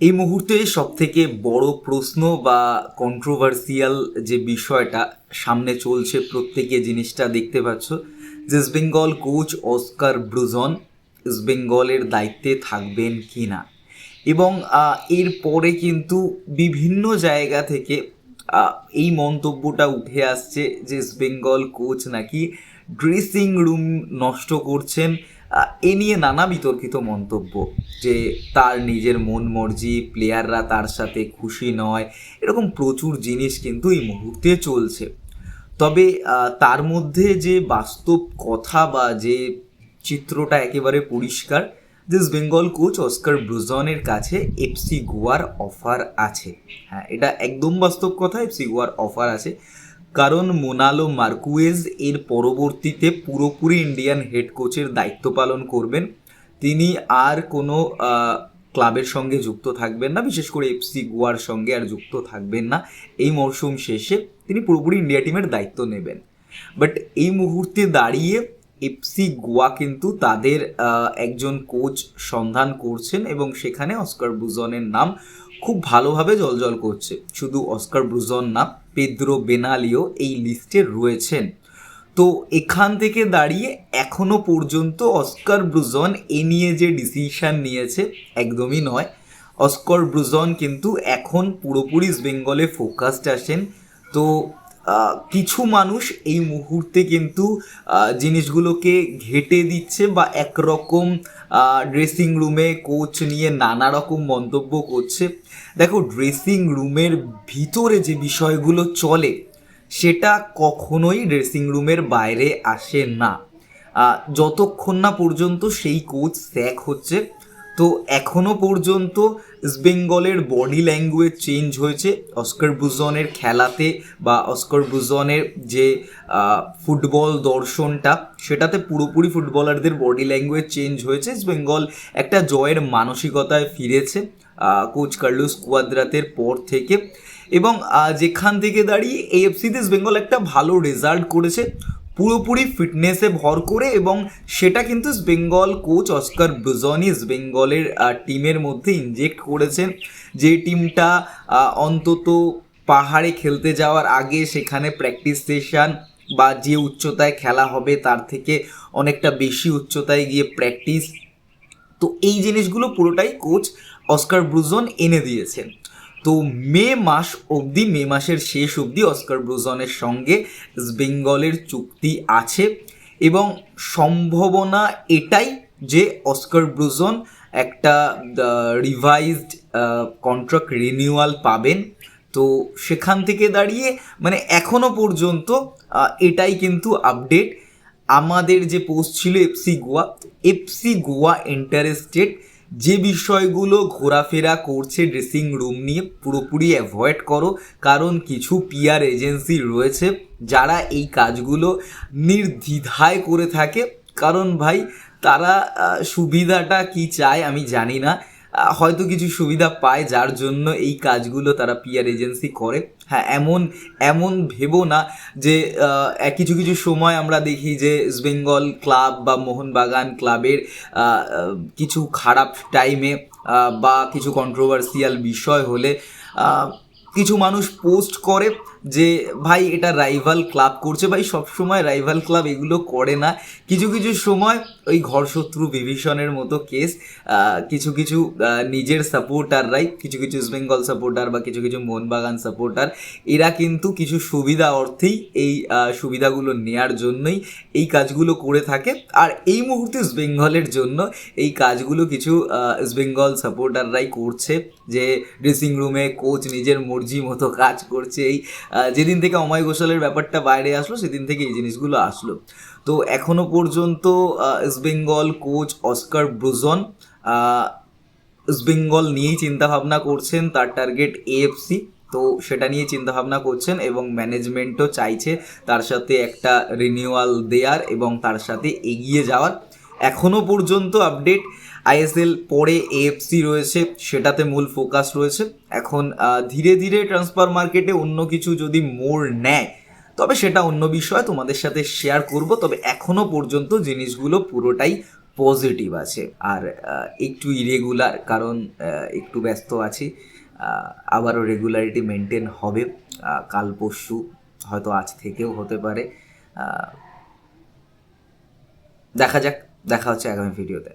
এই মুহূর্তে সব থেকে বড় প্রশ্ন বা কন্ট্রোভার্সিয়াল যে বিষয়টা সামনে চলছে প্রত্যেকে জিনিসটা দেখতে পাচ্ছ, যে Bengal coach Oscar Bruzon East বেঙ্গলের দায়িত্বে থাকবেন কি না এবং এরপরে কিন্তু বিভিন্ন জায়গা থেকে এই মন্তব্যটা উঠে আসছে যে বেঙ্গল কোচ নাকি ড্রেসিং রুম নষ্ট করছেন। এ নিয়ে নানা বিতর্কিত মন্তব্য যে তার নিজের মন মর্জি প্লেয়াররা তার সাথে খুশি নয়, এরকম প্রচুর জিনিস কিন্তু এই মুহূর্তে চলছে। তবে তার মধ্যে যে বাস্তব কথা বা যে চিত্রটা একেবারে পরিষ্কার দিস বেঙ্গল কোচ অস্কার ব্রুজনের কাছে এফসি গোয়ার অফার আছে। হ্যাঁ এটা একদম বাস্তব কথা এফসি গোয়ার অফার আছে। কারণ মোনালো মার্কুয়েজ এর পরবর্তীতে পুরোপুরি ইন্ডিয়ান হেড কোচের দায়িত্ব পালন করবেন। তিনি আর কোনো ক্লাবের সঙ্গে যুক্ত থাকবেন না, বিশেষ করে এফসি গোয়ার সঙ্গে আর যুক্ত থাকবেন না। এই মরশুম শেষে তিনি পুরোপুরি ইন্ডিয়া টিমের দায়িত্ব নেবেন। বাট এই মুহূর্তে দাঁড়িয়ে এফসি গোয়া কিন্তু তাদের একজন কোচ সন্ধান করছেন এবং সেখানে অস্কার বুজনের নাম খুব ভালোভাবে জলজল করছে। শুধু অস্কার ব্রুজন না, পেদ্রো বেনালিও এই লিস্টে রয়েছেন। তো এখান থেকে দাঁড়িয়ে এখনও পর্যন্ত অস্কার ব্রুজন এ নিয়ে যে ডিসিশন নিয়েছে, একদমই নয়। অস্কর ব্রুজন কিন্তু এখন পুরোপুরি বেঙ্গলে ফোকাসড আসেন। তো কিছু মানুষ এই মুহূর্তে কিন্তু জিনিসগুলোকে ঘেটে দিচ্ছে বা একরকম ড্রেসিং রুমে কোচ নিয়ে নানা রকম মন্তব্য করছে। দেখো ড্রেসিং রুমের ভিতরে যে বিষয়গুলো চলে, সেটা কখনোই ড্রেসিং রুমের বাইরে আসে না। যতক্ষণ না পর্যন্ত সেই কোচ স্যাক হচ্ছে তো এখনও পর্যন্ত ইস্ট বেঙ্গলের বডি ল্যাঙ্গুয়েজ চেঞ্জ হয়েছে। অস্কার ব্রুজনের খেলাতে বা অস্কার ব্রুজনের যে ফুটবল দর্শনটা, সেটাতে পুরোপুরি ফুটবলারদের বডি ল্যাঙ্গুয়েজ চেঞ্জ হয়েছে। ইস্ট বেঙ্গল একটা জয়ের মানসিকতায় ফিরেছে কোচ কার্লুস কুয়াদ্রাতের পর থেকে। এবং যেখান থেকে দাঁড়িয়ে এএফসিতে ইস্ট বেঙ্গল একটা ভালো রেজাল্ট করেছে। পুরোপুরি ফিটনেসে ভর করে এবং সেটা কিন্তু বেঙ্গল কোচ অস্কার ব্রুজনি বেঙ্গলের টিমের মধ্যে ইনজেক্ট করেছেন। যে টিমটা অন্তত পাহাড়ে খেলতে যাওয়ার আগে সেখানে প্র্যাকটিস সেশন বা যে উচ্চতায় খেলা হবে তার থেকে অনেকটা বেশি উচ্চতায় গিয়ে প্র্যাকটিস তো এই জিনিসগুলো পুরোটাই কোচ অস্কার ব্রুজন এনে দিয়েছেন। তো মে মাস অবধি, মে মাসের শেষ অবধি অস্কার ব্রুজনের সঙ্গে বেঙ্গলের চুক্তি আছে এবং সম্ভাবনা এটাই যে অস্কার ব্রুজন একটা রিভাইজড কন্ট্রাক্ট রিনিউয়াল পাবেন। তো সেখান থেকে দাঁড়িয়ে মানে এখনও পর্যন্ত এটাই কিন্তু আপডেট আমাদের যে পোস্ট ছিল FC Goa FC Goa interested যে বিষয়গুলো ঘোরাফেরা করছে ড্রেসিং রুম নিয়ে পুরোপুরি অ্যাভয়েড করো, কারণ কিছু পিয়ার এজেন্সি রয়েছে যারা এই কাজগুলো নির্দ্বিধায় করে থাকে। কারণ ভাই, তারা সুবিধাটা কি চায় আমি জানি না। হয়তো কিছু সুবিধা পায় যার জন্য এই কাজগুলো তারা পিআর এজেন্সি করে। হ্যাঁ এমন এমন ভেবো না যে কিছু কিছু সময় আমরা দেখি যে বেঙ্গল ক্লাব বা মোহনবাগান ক্লাবের কিছু খারাপ টাইমে বা কিছু কন্ট্রোভার্সিয়াল বিষয় হলে কিছু মানুষ পোস্ট করে যে ভাই এটা রাইভাল ক্লাব করছে। ভাই সবসময় রাইভাল ক্লাব এগুলো করে না। কিছু কিছু সময় ওই ঘরশত্রু বিভীষণের মতো কেস কিছু কিছু নিজের সাপোর্টাররাই কিছু কিছু ইস্ট বেঙ্গল সাপোর্টার বা কিছু কিছু মোহনবাগান সাপোর্টার এরা কিন্তু কিছু সুবিধা অর্থেই এই সুবিধাগুলো নেয়ার জন্যই এই কাজগুলো করে থাকে। আর এই মুহূর্তে ইস্ট বেঙ্গলের জন্য এই কাজগুলো কিছু আহ, ইস্ট বেঙ্গল সাপোর্টাররাই করছে যে ড্রেসিং রুমে কোচ নিজের মর্জি মতো কাজ করছে এই যেদিন থেকে অময় ঘোষালের ব্যাপারটা বাইরে আসলো সেদিন থেকে এই জিনিসগুলো আসলো। তো এখনও পর্যন্ত আহ, East Bengal coach Oscar Bruzon আহ, ইস্ট বেঙ্গল নিয়েই চিন্তাভাবনা করছেন তার টার্গেট এএফসি তো সেটা নিয়ে চিন্তাভাবনা করছেন এবং ম্যানেজমেন্টও চাইছে তার সাথে একটা রিনিউয়াল দেওয়ার এবং তার সাথে এগিয়ে যাওয়ার। এখনও পর্যন্ত আপডেট আইএসএল পরে এএফসি রয়েছে, সেটাতে মূল ফোকাস রয়েছে। এখন ধীরে ধীরে ট্রান্সফার মার্কেটে অন্য কিছু যদি মোড় নেয়, তবে সেটা অন্য বিষয়, তোমাদের সাথে শেয়ার করব। তবে এখনও পর্যন্ত জিনিসগুলো পুরোটাই পজিটিভ আছে। আর একটু ইরেগুলার কারণ একটু ব্যস্ত আছি। আবারও রেগুলারিটি মেনটেন হবে। কাল পরশু, হয়তো আজ থেকেও হতে পারে। দেখা যাক। দেখা হচ্ছে আগামী ভিডিওতে।